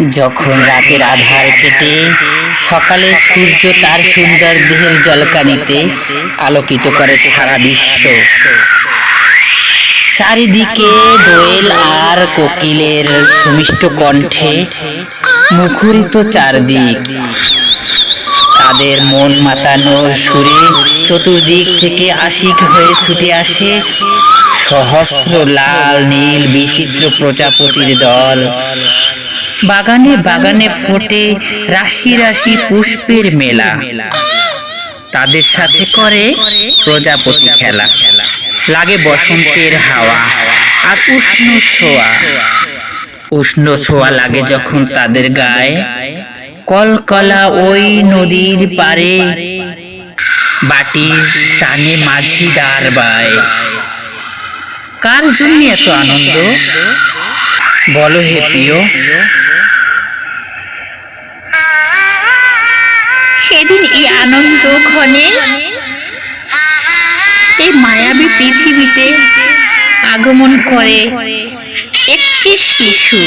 যখন রাতের আধার কেটে সকালে সূর্য তার সুন্দর দেহের জলকানিতে আলোকিত করে সারা বিশ্ব। চারিদিকে দোয়েল আর কোকিলের সুমিষ্ট কণ্ঠে মুখরিত চারদিক। তাদের মন মাতানো সুরে চতুর্দিক থেকে আশিক হয়ে ছুটে আসে সহস্র লাল, নীল, বিচিত্র প্রজাপতির দল। বাগানে বাগানে ফোটে রাশি রাশি পুষ্পের মেলা। তাদের সাথে করে প্রজাপতি খেলা। লাগে বসন্তের হাওয়া আর উষ্ণ ছোঁয়া। উষ্ণ ছোঁয়া লাগে যখন তাদের গায়ে। কলকলা ওই নদীর পারে বাটির টানে মাঝি দাঁড় বায়। কার জন্য এত আনন্দ? বলো হে প্রিয়। সেদিন এই আনন্দ ক্ষণে এই মায়াবী পৃথিবীতে আগমন করে একটি শিশু,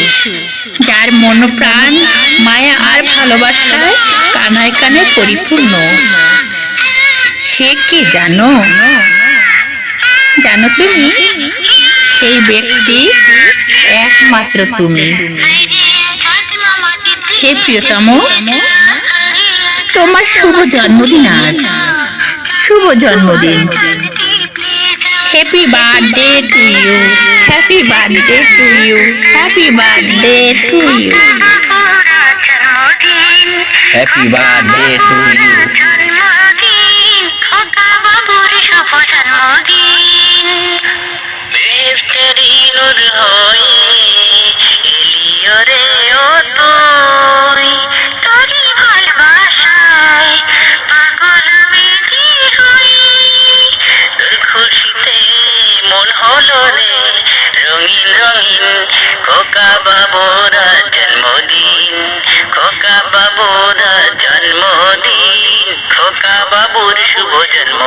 যার মন প্রাণ মায়া আর ভালোবাসায় কানায় কানে পরিপূর্ণ। সে কি জানো? জানো তুমি? সেই ব্যক্তি একমাত্র তুমি। হে প্রিয়তম তোমার শুভ জন্মদিন আজ। শুভ জন্মদিন। Happy birthday to you happy birthday to you happy birthday to you happy birthday to you শুভ জন্মদিন বেহেস্তেরি নূর হয়ে এলিও রে ও তুই তোরই ভালোবাসায় পাগল আমি যে হই তোর খুশিতে মন হলো রে জন্মদিন, খোকা বাবুর জন্মদিন, খোকা বাবুর শুভ জন্মদিন।